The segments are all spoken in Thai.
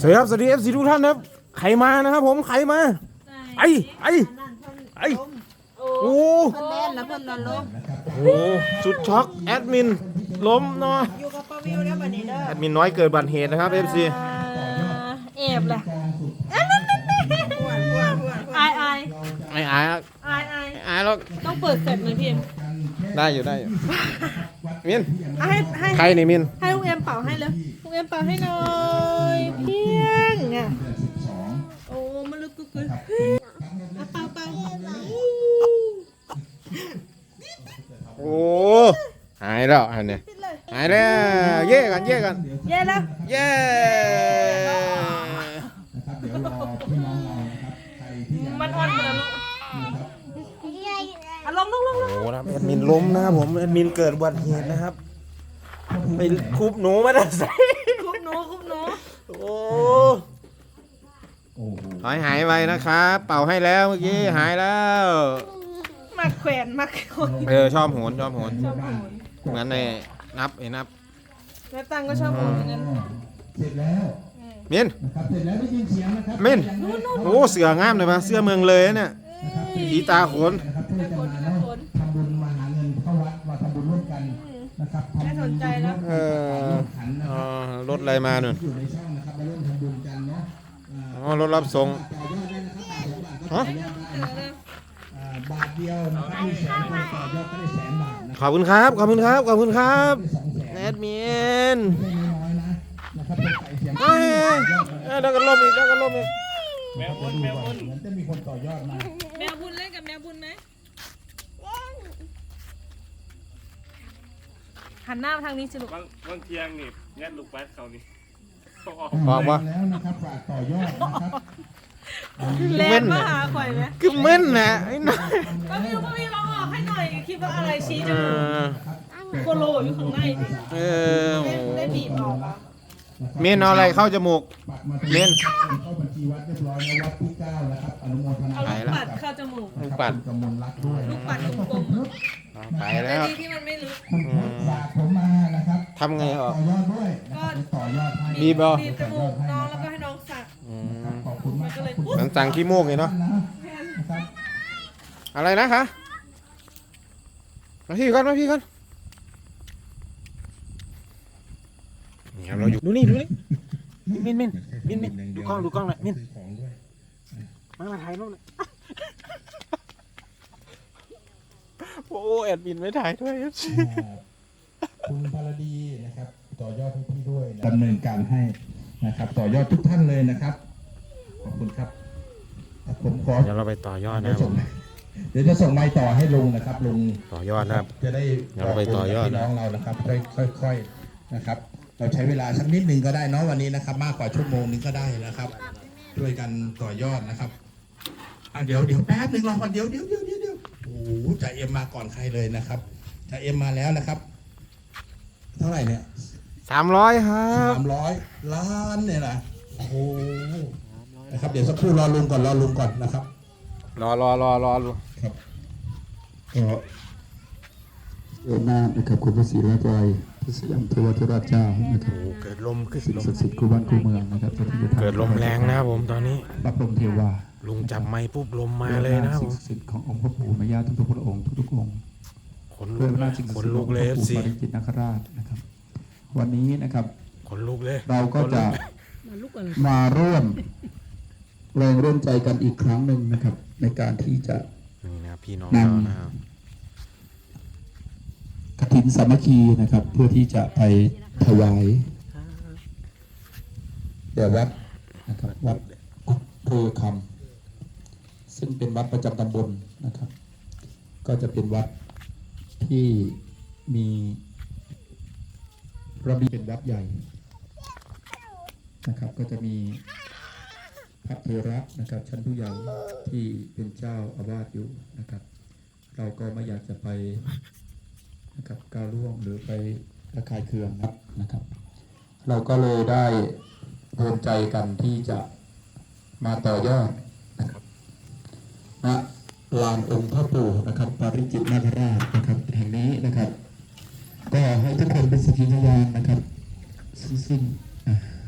สวัสดีครับสวัสดีเอฟซีทุกท่านนะครับใครมานะครับผมใครมาไอ้ไอ้ไอ้โอ้เพิ่นเล่นแล้วเพิ่นนอนลงโหสุดช็อกแอดมินล้มเนาะอยู่กับป้าวิวแล้วบัดนี้เด้อแอดมินน้อยเกิดบัติเหตุนะครับเอฟซีเอบล่ะอ้วนอ้วนอ้วนอายอายไอ้อายอะอายอายไอ้อายแล้วต้องเปิดเสร็จเลยพี่เอ็มได้อยู่ได้อยู่มินให้ให้ใครนี่มินให้ลุงเอ็มเป่าให้เลยลุงเอ็ มเป่าให้หน่อยเพียงอะโอ้มันลึกกึกกึกเอาเป่าเป่าโอ้หายแล้วอันเนี้ยหายแล้วเย่กันเย่กันเย้แล้วเย่มันอ่อนหมดแล้วลูกอะลงลงลงลงโอ้นะครับแอดมินล้มนะครับผมแอดมินเกิดอุบัติเหตุนะครับไปคุบหนูมาได้ใส่คุบห นูคุบหนูโอ้หายหายไปนะครับ เป่าให้แล้วเมื่อกี้หายแล้ว มาแขวนมาคนเออชอบโหนชอบโหนชอบโหนเหมือนในนับไอ้นับแล้วตังก็ชอบโหนเหมือนกันเสร็จแล้วมินนะครับเสร็จแล้วได้ยินเสียงนะครับมินโอ้เสืองามเลยปะเสื้อเมืองเลยนะเนี่ยผีตาโขนนะครับเพื่อจะมาแล้วท นะครับทำบุญน่าสนใจแล้วเออขันนะอ๋คอรับรถอะไรมาหนึ่งอยู่ในช่องนะครับมาร่วมทำบุญกันเนาะอ่าอ๋อรถรับส่งต่อยอดได้นะครับบาทสองบาทก็ต่อยอดได้นะครับอ่าบาทเดียวนะครับมีแสนคนต่อยอดก็ได้แสนบาทนะขอบคุณครับ ขอบคุณครับ ขอบคุณครับได้สองแสนแอดมินไม่น้อยๆนะนะครับเป็นไก่เสียงเอ้ยเอ้ยเดี๋ยวกันล่มอีกเดี๋ยวกันล่มอีกแมวบุญแมวบุญเหมือนจะมีคนต่อยอดมาแมวบุญเล่นกับแมวบุญไหม หันหน้ามาทางนี้สิลูกบางบางเทียงนี่งัดลูกแป๊ดเขานี่เขาออกบอกว่า แล้วนะครับฝากต่อยอดนะครับแรงมาหาข่อยไหมคือเม่นนะไอ้น่าป้าวิวป้าวิวลองออกให้หน่อยคิดว่าอะไรชี้จเอมูกอโคโลอยู่ข้างในเออโอ้ได้บีบออกอะ เมนเอาอะไรเข้าจมูกปักมาเล่นเข้าบัญชีวัดเรียบร้อยแล้ววัดที่เก้านะครับอนุโมทนาเอาลูกปัดเข้าจมูก ลูกปัด กำมลรักด้วยลูกปัดกลมๆอะไปแต่แล้วดีที่มันไม่ลึก คุณพุทธฝากผมมานะครับทำไงออก ต่อยอดด้วยนะครับต่อยอดให้บีบเหรอบีบจมูกน้องแล้วก็ให้น้องสัก อืครับมขอบคุณมากก็เลยเหมันสั่งขี้มูกเลยเนาะนะครับ อะไรนะคะมาพี่ก่อนมาพี่ก่อนนี่ครับ เราอยู่ ดูนี่ดูนี่มินมินมินมินดูกล้องดูกล้องหน่อยมินของด้วยมามาถ่ายรูปหน่อยโอ้แอดมินไม่ถ่ายด้วยอ่าคุณพารดีนะครับ ต่อยอดให้พี่ด้วยดำเนินการให้นะครับ ต่อยอดทุกท่านเลยนะครับ ขอบคุณครับอะผมขอเดี๋ยวเราไปต่อยอดเดี๋นะยวครัส่บงเดี๋ยวจะส่งไม้ต่อให้ลุงนะครับลุงต่อยอดนะครับ จะได้เดี๋ยวเราไปต่อยอดบกบุญกับพี่น้องเรานะครับค่อยๆนะครับ เราใช้เวลาสักนิดหนึ่งก็ได้เนาะวันนี้นะครับ มากกว่าชั่วโมงนึงก็ได้นะครับ ช่วยกันต่อยอดนะครับอะเดี๋ยวเดี๋ยวแป๊บหนึ่งรอก่อนเดี๋ยวเดี๋ยวเดี๋ยวเดี๋ยวเดี๋ยวโอ้โหจ่าเอ็มมาก่อนใครเลยนะครับจ่าเอ็มมาแล้วนะครับ เท่าไหร่เนี่ยสามร้อยครับสามร้อยล้านเนี่ยนะโอ้โหนะครับเดี๋ยวสักครู่รอลุงก่อนรอลุงก่อนนะครับ รอรอรอรอรอครับก็เดินหน้านะครับคุณพระศรีรัตน์ พระสยามเทวทราชเจ้านะครับโอ้เกิดลมขึ้นสิ่งลมศักดิ์สิทธิ์คู่บ้านคู่เมืองนะครับจ้าที่จะทำเกิดลมแรงนะครับผมตอนนี้พระพรหมเทวาลุงจับไม้ปุ๊บลมมาเลยนะครับผสิ่งมศักดิ์สิทธิ์ขององค์พระปู่แม่ย่าทุกๆพระองค์ทุกๆองค์ขนลุด้วยกอำเลนายจสิ่งศักขดิ์นสิทธิ์ลุขกองเลยพเอระฟปู่ซีปาริจิตนาคราชนะครับ วันนี้นะครับขนลุกเลย เราก็จะมาลูกอะไรมาร่วมแรงร่วมใจกันอีกครั้งหนึ่งนะครับ ในการที่จะนี่นะครับพี่น้องนั่งเรานะครับกฐิ นสามัคคีนะครับ เพื่อที่จะไปถวายแด่วัดนะครับวัดโพคำซึ่งเป็นวัดประจำตำบลนะครับ ก็จะเป็นวัดที่มีระเบียบเป็นวัดใหญ่นะครับ ก็จะมีพระเทระนะครับ ชั้นผู้ใหญ่ที่เป็นเจ้าอาวาสอยู่นะครับ เราก็ไม่อยากจะไป นะครับก้าวล่วงหรือไประคายเคืองนะครับ เราก็เลยได้รวมใจกันที่จะมาต่อยอดนะครับณลานองค์พระปู่นะครับปาริจิตนาคราชนะครับแห่งนี้นะครับ ก็ให้ทุกคนเป็นสักขีพยานนะครับซึ่งซึ่ง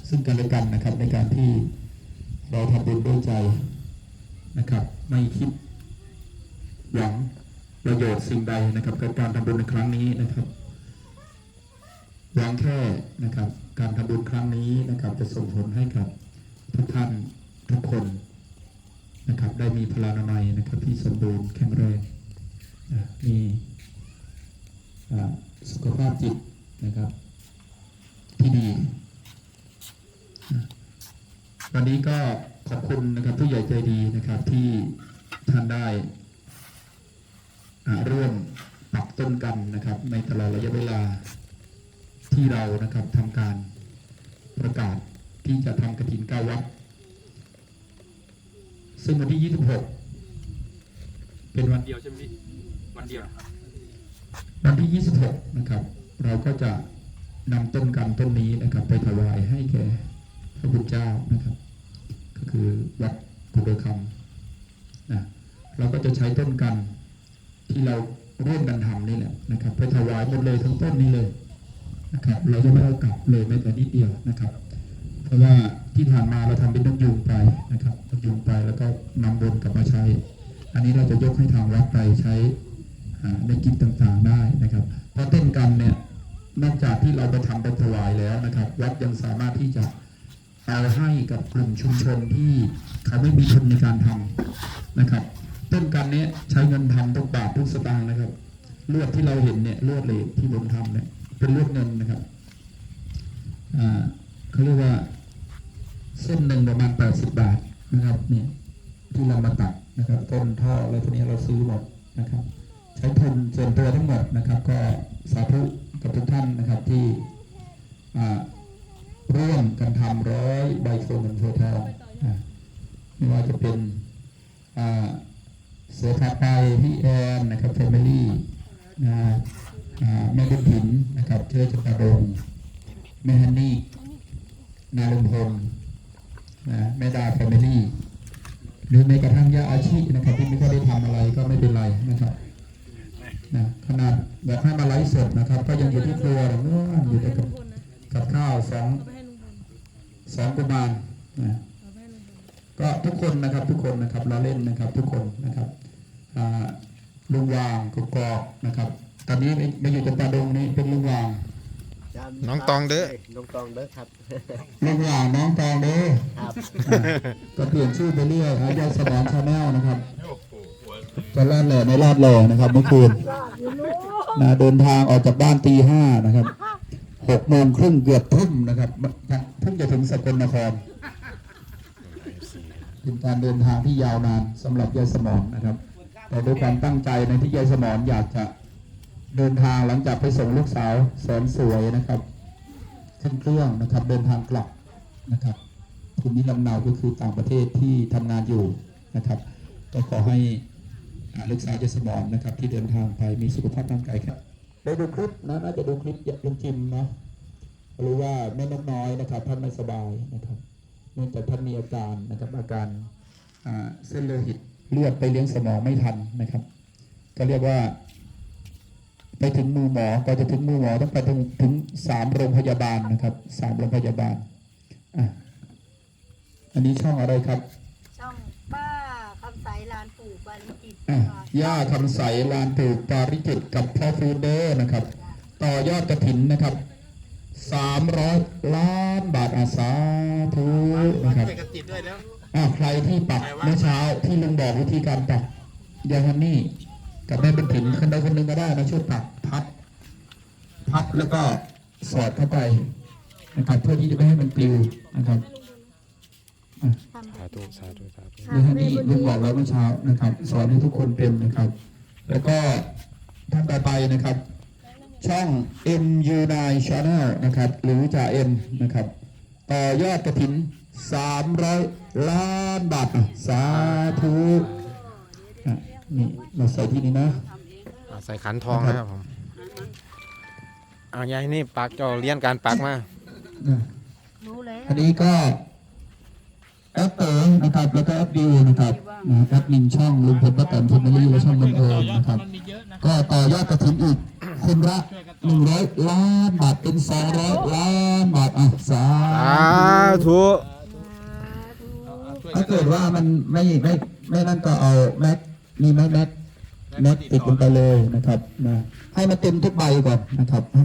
ซึ่งกันและกันนะครับในการที่เราทำบุญด้วยใจนะครับ ไม่คิดหวัง ประโยชน์สิ่งใดนะครับกับการทำบุญในครั้งนี้นะครับหวังแค่นะครับ การทำบุญครั้งนี้นะครับ จะส่งผลให้กับทุกท่านทุกคนนะครับ ได้มีพลานามัยนะครับ ที่สมบูรณ์แข็งแรงมีสุขภาพจิตนะครับ ที่ดี วันนี้ก็ขอบคุณนะครับผู้ใหญ่ใจดีนะครับที่ท่านได้ ร่วมปักต้นกันนะครับ ในตลอดระยะเวลาที่เรานะครับทำการประกาศที่จะทำกระถินเก้าวัดซึ่งวันที่ 26 เป็นวันเดียวใช่ไหมพี่วันเดียววันที่ 26 นะครับ เราก็จะนำต้นกันต้นนี้นะครับ ไปถวายให้แก่พระพุทธเจ้านะครับ ก็คือวัดกุฎคำนะเราก็จะใช้ต้นกัน ที่เราร่วมกันทำนี่แหละนะครับไปถวายหมดเลยทั้งต้นนี้เลยนะครับ เราจะไม่เอากลับเลยแม้แต่นิดเดียวนะครับ เพราะว่าที่ผ่านมาเราทำเป็นต้นกยูงไปนะครับนยูงไปแล้วก็นำบนกลับมาใช้ อันนี้เราจะยกให้ทางวัดไปใช้ในกิจต่างๆได้นะครับเพราะต้นกันเนี่ยนอกจากที่เราไปทำไปถวายแล้วนะครับ วัดยังสามารถที่จะเอาให้กับกลุ่มชุมชนที่เขาไม่มีทุนในการทำนะครับ ต้นกันนี้ใช้เงินทำทุกบาททุกสตางค์นะครับลวดที่เราเห็นเนี่ยลวดเหล็กที่ผมทำเนี่ยเป็นลวดเงินนะครับเขาเรียกว่าเส้นหนึ่งประมาณ 80 บาทนะครับเนี่ยที่เรามาตัดนะครับต้นท่ออะไรพวกนี้เราซื้อหมดนะครับ ใช้ทุนส่วนตัวทั้งหมดนะครับ ก็สาธุกับทุกท่านนะครับที่ร่วมกันทำร้อยใบโฟมเงินโฟทองอ่าไม่ว่าจะเป็นอ่าเสือพาไปพี่แอ นะครับแฟมิลี่นะแม่บุญถินนะครับเชื้อจักรดงแม่ฮันนี่นาลุงพลนะแม่ดาแฟมิลี่หรือแม้กระทั่งย่าอาชีพนะครับที่ไม่ค่อยได้ทำอะไรก็ไม่เป็นไรนะครับนะขนาดแบบให้มาไลฟ์สดนะครับ ก็ยังอยู่ที่ครัวเนื้อวานอยู่แต่กับกับข้าวสองสองกุมารนะก็ทุกคนนะครับทุกคนนะครับเราเล่นนะครับทุกคนนะครับอ่า ลุงวางกุกกอกนะครับ ตอนนี้ไม่ไม่อยู่กับตาดงนี่เป็นลุงวาง น้องตองเด้อ น้องตองเด้อครับ ลุงวางน้องตองเด้อครับอ่าก็เปลี่ยนชื่อไปเรื่อยครับยายสมอนชาแนลนะครับจะลาดแหล่ในลาดแหล่นะครับเมื่อคืนนะเดินทางออกจากบ้านตีห้านะครับหกโมงครึ่งเกือบทุ่มนะครับเพิ่งจะถึงสกลนครเป็นการเดินทางที่ยาวนานสำหรับยายสมอนนะครับ แต่ด้วยความตั้งใจในที่ยายสมอนอยากจะเดินทางหลังจากไปส่งลูกสาวแสนสวยนะครับขึ้นเครื่องนะครับเดินทางกลับนะครับภูมิลำเนาก็คือต่างประเทศที่ทำงานอยู่นะครับ ก็ขอให้ลูกสาวยายสมอนนะครับ ที่เดินทางไปมีสุขภาพร่างกายครับได้ดูคลิปนะน่าจะดูคลิปลุงจิมเนะรู้ว่าแม่นกน้อยนะครับท่านไม่สบายนะครับเนื่องจากท่านมีอาการนะครับอาการเส้นโลหิต เลือดไปเลี้ยงสมองไม่ทันนะครับ ก็เรียกว่า ไปถึงมือหมอก็จะถึงมือหมอต้องไปถึงถึงสามโรงพยาบาลนะครับสามโรงพยาบาลอะอันนี้ช่องอะไรครับ ช่องป้าคำใสลานปู่บาริจิตอะย่าคำใสลานถูกปาริจิตกับพ่อฟูเดอร์นะครับ ต่อยอดกระถินนะครับสามร้อยล้านบาทอาสาธุนะครับ กระติดด้วยแล้วอะใครที่ปักเมื่อเช้าที่ลุงบอกวิธีการปักยาฮันนี่กับแม่บุญถิ่นคนใดคนหนึ่งก็ได้นะช่วยปักพัด พัดแล้วก็สอดเข้าไปนะครับเพื่อที่จะไม่ให้มันปลิวนะครับสาธุสาธุสาธุยาฮันนี่ลุงบอกแล้วเมื่อเช้านะครับ สอนให้ทุกคนเป็นนะครับ แล้วก็ท่านต่อไปนะครับ ช่อง MU9 Channel นะครับ หรือจ่าเอ็มนะครับ ต่อยอดกระถิน 300 ล้านบาทอะสาธุอะนี่เราใส่ที่นี่นะอ่าใส่ขันทองนะครับผมเอายายนี่ปักเจ้าเลี้ยนการปักมาอะรู้แล้ว อันนี้ก็แอปเต๋อนะครับ แล้วก็แอปดิวนะครับนะแอปมินช่องลุงพลป้าแตนทีมลี่และช่องบันเอิญนะครับ ก็ต่อยอดกระถินอีกคนละหนึ่งร้อยล้านบาทเป็นสองร้อยล้านบาทอะสาสาธุถ้าเกิดว่ามันไม่ไม่ไม่นั่นก็เอาแม็กมีไหมแม็กแม็กติดลงไปเลยนะครับนะให้มันเต็มทุกใบก่อนนะครับ